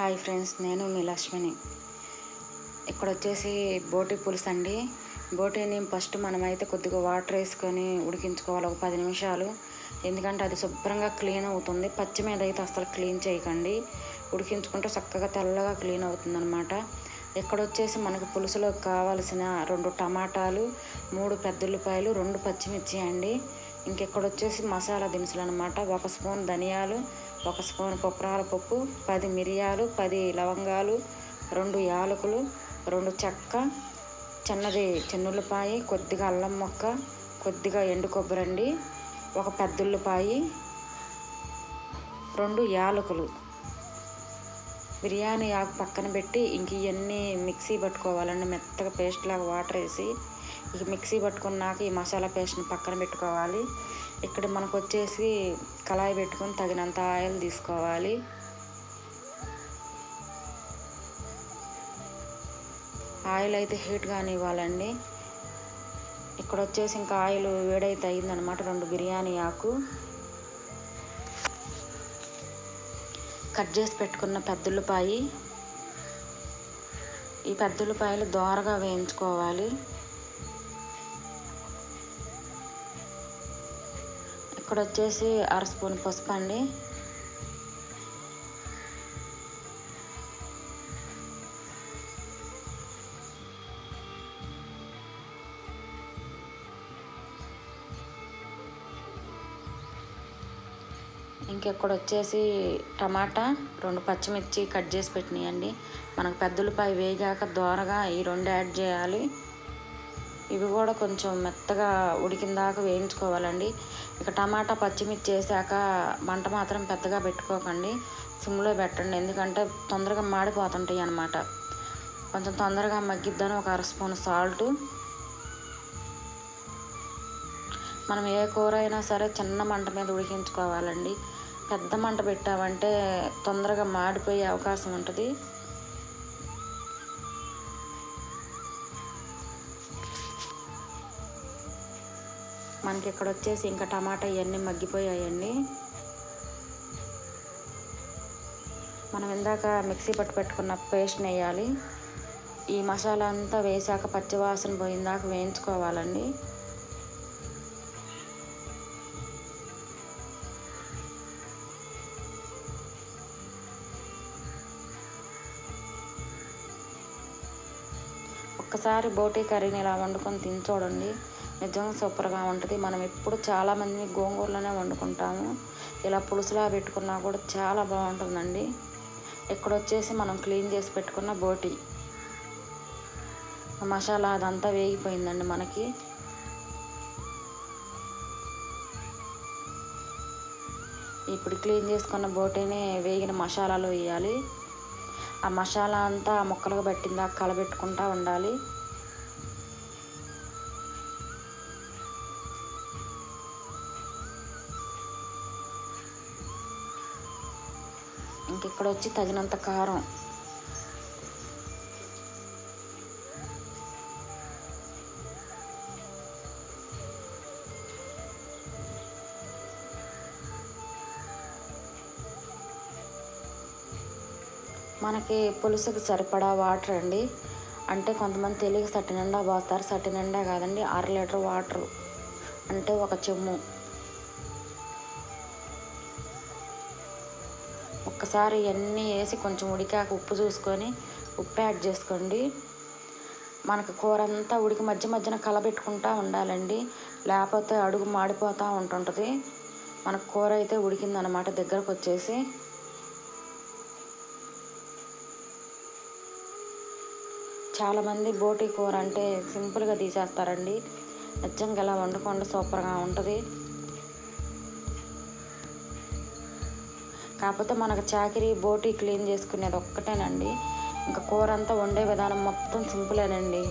Hi friends నేను మీ లక్ష్మిని. ఇక్కడ వచ్చేసి బోటి పులుసు అండి. బోటీని ఫస్ట్ మనమైతే కొద్దిగా వాటర్ వేసుకొని ఉడికించుకోవాలి ఒక పది నిమిషాలు. ఎందుకంటే అది శుభ్రంగా క్లీన్ అవుతుంది. పచ్చి మీద అయితే అసలు క్లీన్ చేయకండి. ఉడికించుకుంటే చక్కగా తెల్లగా క్లీన్ అవుతుంది అనమాట ఇక్కడ వచ్చేసి మనకు పులుసులో కావాల్సిన రెండు టమాటాలు మూడు పెద్ద ఉల్లిపాయలు రెండు పచ్చిమిర్చి అండి. ఇంకెక్కడ వచ్చేసి మసాలా దినుసులు అనమాట ఒక స్పూన్ ధనియాలు ఒక స్పూన్ కొప్పరాల పప్పు పది మిరియాలు పది లవంగాలు రెండు యాలకులు రెండు చెక్క చిన్నది చిన్నుల్లిపాయి కొద్దిగా అల్లం మొక్క కొద్దిగా ఎండు కొబ్బరి అండి ఒక పెద్దుల్లిపాయి రెండు యాలకులు. బిర్యానీ ఆకు పక్కన పెట్టి ఇంక ఇవన్నీ మిక్సీ పట్టుకోవాలండి. మెత్తగా పేస్ట్ లాగా వాటర్ వేసి ఇక మిక్సీ పట్టుకున్నాక ఈ మసాలా పేస్ట్ని పక్కన పెట్టుకోవాలి. ఇక్కడ మనకు వచ్చేసి కళాయి పెట్టుకొని తగినంత ఆయిల్ తీసుకోవాలి. ఆయిల్ అయితే హీట్ కానివ్వాలండి ఇక్కడ వచ్చేసి ఇంకా ఆయిల్ వేడైతే అయిందనమాట రెండు బిర్యానీ ఆకు. కట్ చేసి పెట్టుకున్న పెద్దలపాయి. ఈ పెద్దలపాయలు దోరగా వేయించుకోవాలి. ఇక్కడ వచ్చేసి అర స్పూన్ పసుపు అండి ఇంకెక్కడ వచ్చేసి టమాటా రెండు పచ్చిమిర్చి కట్ చేసి పెట్టినాయండి. మనకు పెద్దలపై వేగాక దోరగా ఈ రెండు యాడ్ చేయాలి. ఇవి కూడా కొంచెం మెత్తగా ఉడికిన దాకా వేయించుకోవాలండి. ఇక టమాటా పచ్చిమిర్చి వేసాక మంట మాత్రం పెద్దగా పెట్టుకోకండి. సిమ్లో పెట్టండి. ఎందుకంటే తొందరగా మాడిపోతుంటాయి అన్నమాట. కొంచెం తొందరగా మగ్గిద్దని ఒక అర స్పూన్ సాల్ట్. మనం ఏ కూర అయినా సరే చిన్న మంట మీద ఉడికించుకోవాలండి. పెద్ద మంట పెట్టామంటే తొందరగా మాడిపోయే అవకాశం ఉంటుంది. మనకి ఇక్కడ వచ్చేసి ఇంకా టమాటా ఇవన్నీ మగ్గిపోయాయండి. మనం ఇందాక మిక్సీ పట్టు పెట్టుకున్న పేస్ట్ని వేయాలి ఈ మసాలా అంతా వేసాక పచ్చివాసన పోయిందాక వేయించుకోవాలండి. ఒక్కసారి బోటీ కర్రీని ఇలా వండుకొని తిని చూడండి. నిజంగా సూపర్గా ఉంటుంది. మనం ఎప్పుడు చాలామంది గోంగూరలోనే వండుకుంటాము. ఇలా పులుసులా పెట్టుకున్నా కూడా చాలా బాగుంటుందండి. ఇక్కడ వచ్చేసి మనం క్లీన్ చేసి పెట్టుకున్న బోటి. మసాలా అదంతా వేగిపోయిందండి మనకి. ఇప్పుడు క్లీన్ చేసుకున్న బోటీని వేగిన మసాలాలో వేయాలి. ఆ మసాలా అంతా ముక్కలుగా పట్టిందా కలబెట్టుకుంటూ ఉండాలి. ఇంక ఇక్కడ వచ్చి తగినంత కారం. మనకి పులుసుకి సరిపడా వాటర్ అండి. అంటే కొంతమంది తెలియక సట్టి నిండా పోస్తారు. సట్టి నిండా కాదండి అర లీటర్ వాటర్. అంటే ఒక చెమ్ము. ఒక్కసారి ఇవన్నీ వేసి కొంచెం ఉడికాక ఉప్పు చూసుకొని ఉప్పు యాడ్ చేసుకోండి. మనకు కూర అంతా ఉడికి మధ్య మధ్యన కలబెట్టుకుంటూ ఉండాలండి. లేకపోతే అడుగు మాడిపోతూ ఉంటుంటుంది. మనకు కూర అయితే ఉడికిందనమాట దగ్గరకు వచ్చేసి చాలామంది బోటి కూర అంటే సింపుల్గా తీసేస్తారండి. నిజంగా ఇలా వండుకోండి సూపర్గా ఉంటుంది. కాకపోతే మనకు చాకరీ బోటి క్లీన్ చేసుకునేది ఒక్కటేనండి. ఇంకా కూర అంతా వండే విధానం మొత్తం సింపులేనండి.